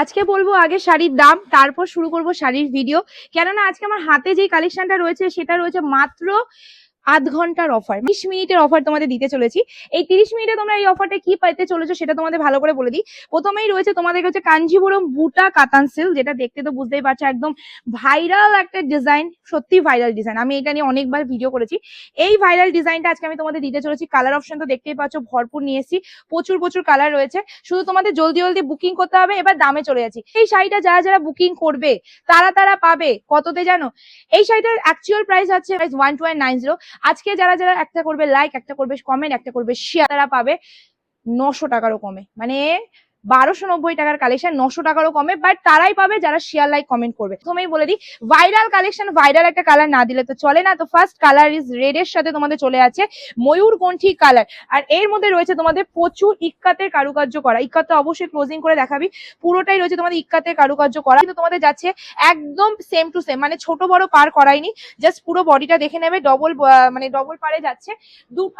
আজকে বলব আগে শাড়ির দাম, তারপর শুরু করব শাড়ির ভিডিও কেননা আজকে আমার হাতে যে কালেকশনটা রয়েছে, সেটা রয়েছে মাত্র আধ ঘণ্টার অফার বিশ মিনিটের অফার তোমাদের দিতে চলেছি। এই তিরিশ মিনিটে তোমরা এই অফারটা কি পাইতে চলেছো সেটা তোমাদের ভালো করে বলে দিই। প্রথমেই রয়েছে তোমাদের হচ্ছে কাঞ্জিপুরম বুটা কাতান যেটা দেখতে তো বুঝতেই পারছ একদম ভাইরাল একটা ডিজাইন সত্যি ভাইরাল ডিজাইন আমি এটা নিয়ে অনেকবার ভিডিও করেছি। এই ভাইরাল ডিজাইনটা আজকে আমি তোমাদের দিতে চলেছি। কালার অপশন তো দেখতেই পাচ্ছ, ভরপুর নিয়ে এসেছি। প্রচুর প্রচুর কালার রয়েছে। শুধু তোমাদের জলদি জলদি বুকিং করতে হবে। এবার দামে চলে যাচ্ছি। এই শাড়িটা যারা যারা বুকিং করবে, তারা তারা পাবে। কততে জানো? এই শাড়িটার অ্যাকচুয়াল প্রাইস আছে ওয়ান টু নাইন জিরো আজকে যারা যারা একটা করবে লাইক একটা করবে কমেন্ট একটা করবে শেয়ার তারা পাবে নশো টাকারও কমে। মানে বারোশো নব্বই টাকার কালেকশন নশো টাকারও কমে বাট তারাই পাবে যারা শেয়ার লাইক কমেন্ট করবে। প্রথমেই বলে দিই ভাইরাল কালেকশন ভাইরাল একটা কালার না দিলে তো চলে না। তো ফার্স্ট কালার ইজ রেড এর সাথে তোমাদের চলে আছে ময়ূরকণ্ঠী কালার আর এর মধ্যে রয়েছে তোমাদের প্রচুর ইক্কাতের কারুকার্য করা। ইক্কাতে অবশ্যই ক্লোজিং করে দেখাবি। পুরোটাই রয়েছে তোমাদের ইক্কাতের কারুকার্য করা। কিন্তু তোমাদের যাচ্ছে একদম সেম টু সেম মানে ছোট বড় পার করাইনি জাস্ট পুরো বডিটা দেখে নেবে ডবল মানে ডবল পারে যাচ্ছে।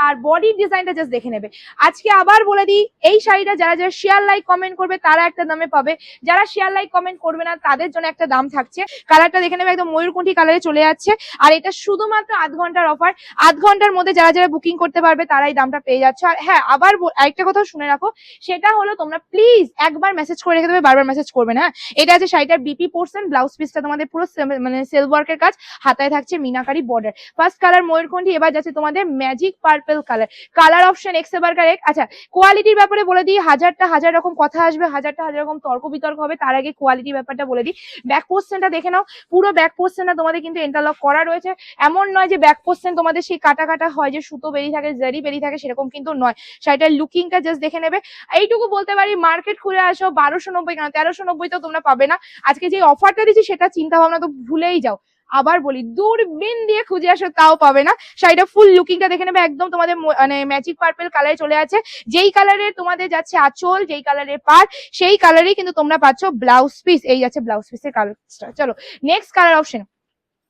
আর বডির ডিজাইনটা জাস্ট দেখে নেবে। আজকে আবার বলে দিই, এই শাড়িটা যারা যারা শেয়ার লাইক কমেন্ট করবে, তারা একটা দামে পাবে। যারা শেয়ার লাইক কমেন্ট করবে না, তাদের জন্য একটা দাম থাকছে। কালারটা দেখে নেবে, একদম ময়ূরকণ্ঠী কালারে চলে যাচ্ছে। আর এটা শুধুমাত্র আধ ঘণ্টার অফার আধ ঘণ্টার মধ্যে যারা যারা বুকিং করতে পারবে, তারাই দামটা পেয়ে যাচ্ছে। আর হ্যাঁ আবার আরেকটা কথা শুনে রাখো, সেটা হলো তোমরা প্লিজ একবার মেসেজ করে রেখে দেবে, বারবার মেসেজ করবে না? এটা আছে শাড়িটার বিপি পোর্শন ব্লাউজ পিসটা তোমাদের পুরো মানে সেলফ ওয়ার্কের কাজ, হাতায় থাকছে মিনাকারি বর্ডার ফার্স্ট কালার ময়ূরকণ্ঠী এবার যাচ্ছে তোমাদের magic purple colour colour option X এবার আচ্ছা কোয়ালিটির ব্যাপারে বলে দিই, হাজারটা হাজার রকম কথা আসবে, হাজারটা হাজার রকম তর্ক বিতর্ক হবে, তার আগে কোয়ালিটি ব্যাপারটা বলে দিই। ব্যাক পোস্টেনটা দেখে নাও, পুরো ব্যাক পোস্টেনটা তোমাদের কিন্তু ইন্টারলক করা রয়েছে। এমন নয় যে ব্যাক পোস্টেন তোমাদের সেই কাটা কাটা হয় যে সুতো বেরিয়ে থাকে জারি বেরিয়ে থাকে, সেরকম কিন্তু নয়। শাড়িটার লুকিংটা জাস্ট দেখে নেবে। এইটুকু বলতে পারি মার্কেট খুলে আসো, বারোশো নব্বই কেন? তেরোশো নব্বই তো তোমরা পাবে না। আজকে যে অফারটা দিচ্ছি, সেটা চিন্তা ভাবনা তো ভুলেই যাও। আবার বলি, দূরবীন দিয়ে খুঁজে আসো, তাও পাবে না। শাড়িটা ফুল লুকিংটা দেখে নেবে, একদম তোমাদের মানে ম্যাজিক পার্পেল কালারে চলে আছে। যেই কালারের তোমাদের যাচ্ছে আঁচল, যেই কালারের পার সেই কালারেই কিন্তু তোমরা পাচ্ছ ব্লাউজ পিস এই যাচ্ছে ব্লাউজ পিসের কালারটা চলো নেক্সট কালার অপশন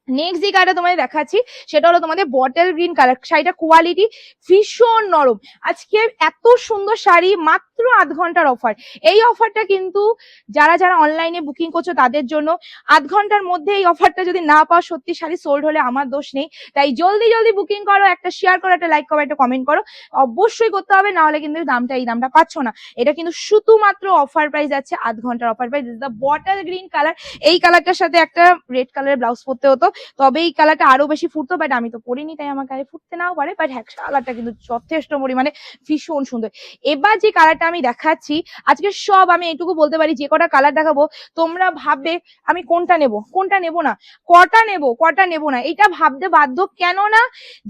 নেক্সট যে কালারটা তোমাদের দেখাচ্ছি, সেটা হলো তোমাদের বটল গ্রিন কালার শাড়িটা কোয়ালিটি ভীষণ নরম। আজকে এত সুন্দর শাড়ি, মাত্র আধ ঘণ্টার অফার এই অফারটা কিন্তু যারা যারা অনলাইনে বুকিং করছ তাদের জন্য, আধ ঘণ্টার মধ্যে এই অফারটা যদি না পাও, সত্যি শাড়ি সোল্ড হলে আমার দোষ নেই। তাই জলদি জলদি বুকিং করো, একটা শেয়ার করো, একটা লাইক করো, একটা কমেন্ট করো। অবশ্যই করতে হবে না হলে কিন্তু দামটা, এই দামটা পাচ্ছ না। এটা কিন্তু শুধুমাত্র অফার প্রাইস আছে, আধ ঘণ্টার offer price the bottle green colour এই কালারটার সাথে একটা রেড কালারের ব্লাউজ পরতে হতো। তবে এই কালারটা আরও বেশি ফুটতো বাট আমি তো পরিনি, তাই আমার গায়ে ফুটতে নাও পারে বাট হ্যাঁ কালারটা কিন্তু যথেষ্ট পরিমাণে ভীষণ সুন্দর। এবার যে কালারটা আমি দেখাচ্ছি, আজকে সব আমি এটুকু বলতে পারি, যে কটা কালার দেখাবো, তোমরা ভাববে আমি কোনটা নেব কোনটা নেব না, কটা নেব কটা নেব না, এটা ভাবতে বাধ্য কেন না?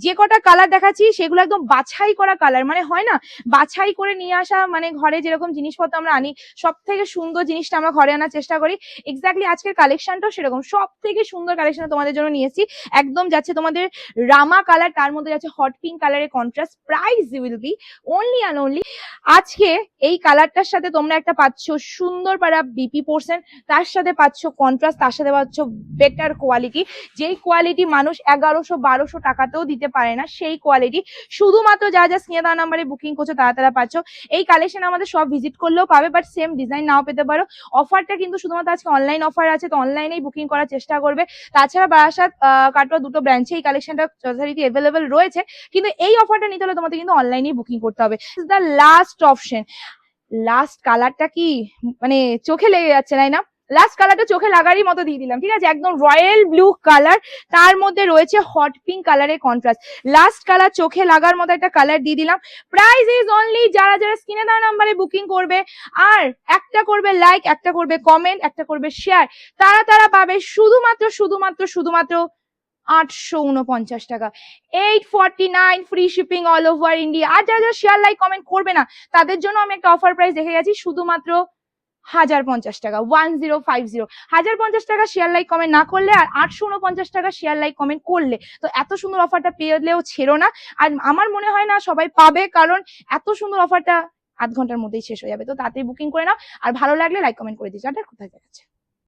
যে কটা কালার দেখাচ্ছি, সেগুলো একদম বাছাই করা কালার মানে হয় না, বাছাই করে নিয়ে আসা মানে ঘরে যেরকম জিনিসপত্র আমরা আনি সব থেকে সুন্দর জিনিসটা আমরা ঘরে আনার চেষ্টা করি এক্স্যাক্টলি আজকের কালেকশনটাও সেরকম সব থেকে সুন্দর কালেকশন তোমাদের জন্য নিয়ে এসেছি একদম যাচ্ছে তোমাদের রামা কালার তার মধ্যে যাচ্ছে হট পিঙ্ক কালারের contrast price will be only and only আজকে এই কালারটার সাথে তোমরা একটা পাচ্ছ সুন্দর পারা বিপি পোর্শন তার সাথে পাচ্ছ কন্ট্রাস্ট তার সাথে পাচ্ছ বেটার কোয়ালিটি যেই কোয়ালিটি মানুষ এগারোশো বারোশো টাকাতেও দিতে পারে না, সেই কোয়ালিটি শুধুমাত্র যা যা স্নেহা দেওয়া নাম্বারে বুকিং করছ, তারা তারা পাচ্ছ। এই কালেকশন আমাদের সব ভিজিট করলেও পাবে বাট সেম ডিজাইন নাও পেতে পারো। অফারটা কিন্তু শুধুমাত্র আজকে অনলাইন অফার আছে, তো অনলাইনেই বুকিং করার চেষ্টা করবে। তাছাড়া বারাসাত কাটোয়া দুটো ব্রাঞ্চে এই কালেকশনটা যথারীতি অ্যাভেলেবেল রয়েছে। কিন্তু এই অফারটা নিতে হলে তোমাদের কিন্তু অনলাইনেই বুকিং করতে হবে। দ্য লাস্ট অপশন লাস্ট কালারটা কি? মানে চোখে লেগে যাচ্ছে, তাই না? লাস্ট কালারটা চোখে লাগারই মতো দিয়ে দিলাম, ঠিক আছে? একদম রয়্যাল ব্লু কালার তার মধ্যে রয়েছে হট পিঙ্ক কালারের কন্ট্রাস্ট লাস্ট কালার চোখে লাগার মতো একটা কালার দিয়ে দিলাম। প্রাইস ইজ অনলি যারা যারা স্ক্রিনে দেওয়া নাম্বারে বুকিং করবে, আর একটা করবে লাইক একটা করবে কমেন্ট একটা করবে শেয়ার তারা তারা পাবে শুধুমাত্র শুধুমাত্র শুধুমাত্র আটশো উনপঞ্চাশ টাকা। Eight forty nine free shipping all over India আর যারা যারা শেয়ার লাইক কমেন্ট করবে না, তাদের জন্য আমি একটা অফার প্রাইস দেখে গেছি, শুধুমাত্র হাজার পঞ্চাশ টাকা ওয়ান জিরো ফাইভ জিরো হাজার পঞ্চাশ টাকা শেয়ার লাইক কমেন্ট না করলে আর আটশো উনপঞ্চাশ টাকা শেয়ার লাইক কমেন্ট করলে। তো এত সুন্দর অফারটা পেলেও ছেড়ো না। আর আমার মনে হয় না সবাই পাবে, কারণ এত সুন্দর অফারটা আধ ঘণ্টার মধ্যেই শেষ হয়ে যাবে। তো তাড়াতাড়ি বুকিং করে নাও। আর ভালো লাগলে লাইক কমেন্ট করে দিচ্ছি আর কোথায় দেখাচ্ছে?